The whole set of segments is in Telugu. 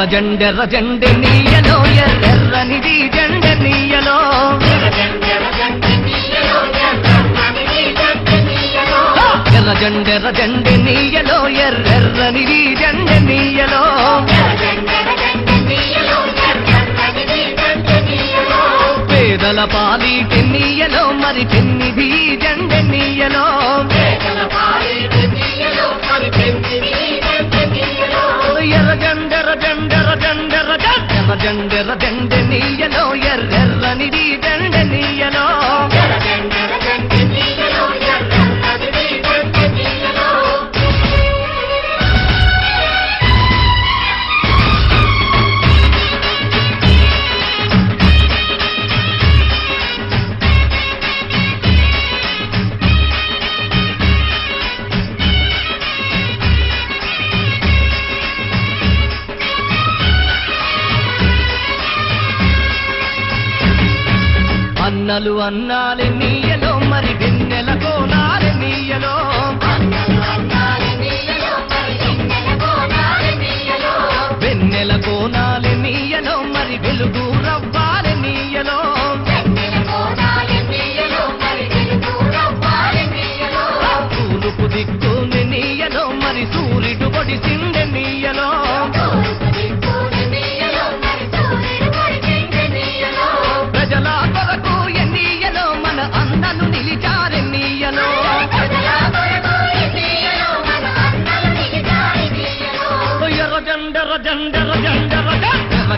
ఎర్ర జెండెర్ర జెండె నీయలో ఎర్రెర్రనిది జెండె నీయలో. ఎర్ర జెండెర్ర జెండె నీయలో ఎర్రెర్రనిది జెండె నీయలో. పేదల పాలి టెన్నీయలో మరి టెన్నిది జెండె నీయలో. ఎర్ర జెండెర జెండె నీయలో ఎర్రెర్రనిది జెండె నీయలో నలు అన్నాలి నీ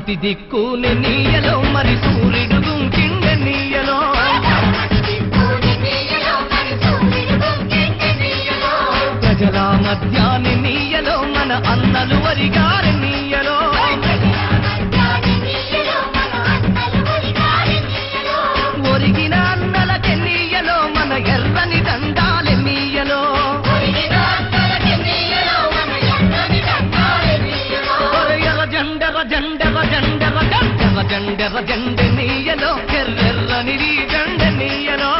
పడమటి దిక్కుని నీయలో మరి సూర్యుడు గుంకిండె నీయలో. ప్రజల మధ్యాన్ని నీయలో మన అన్నలు వరిగారి. జెండెర గండె జెండె నీయలో ఎర్రెర్రని గండె నీయలో.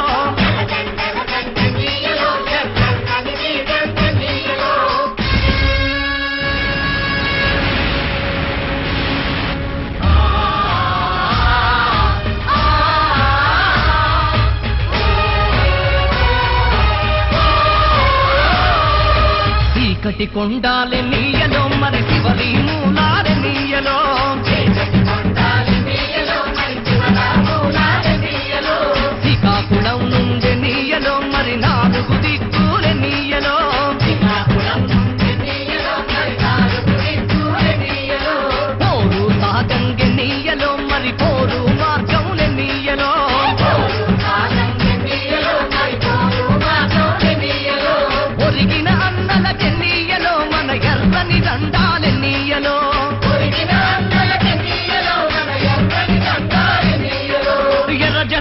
చీకటి కొండాలి నీయలో మరి శివరి మూలాలి నీయలో.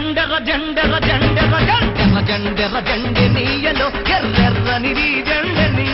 జెండెర జెండెర జెండెర జెండెర జెండెర జెండె నీయలో ఎర్రెర్రని జెండె నీ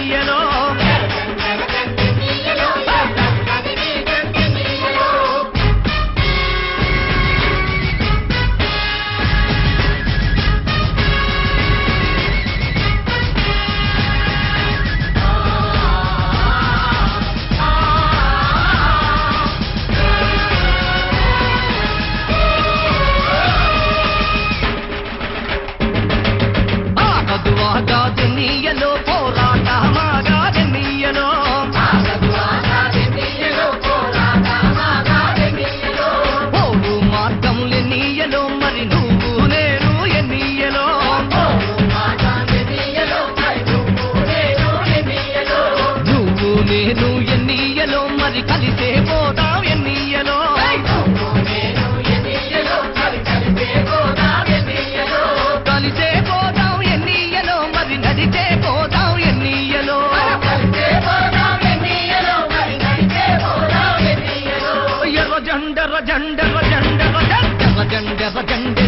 பரவ கண்டு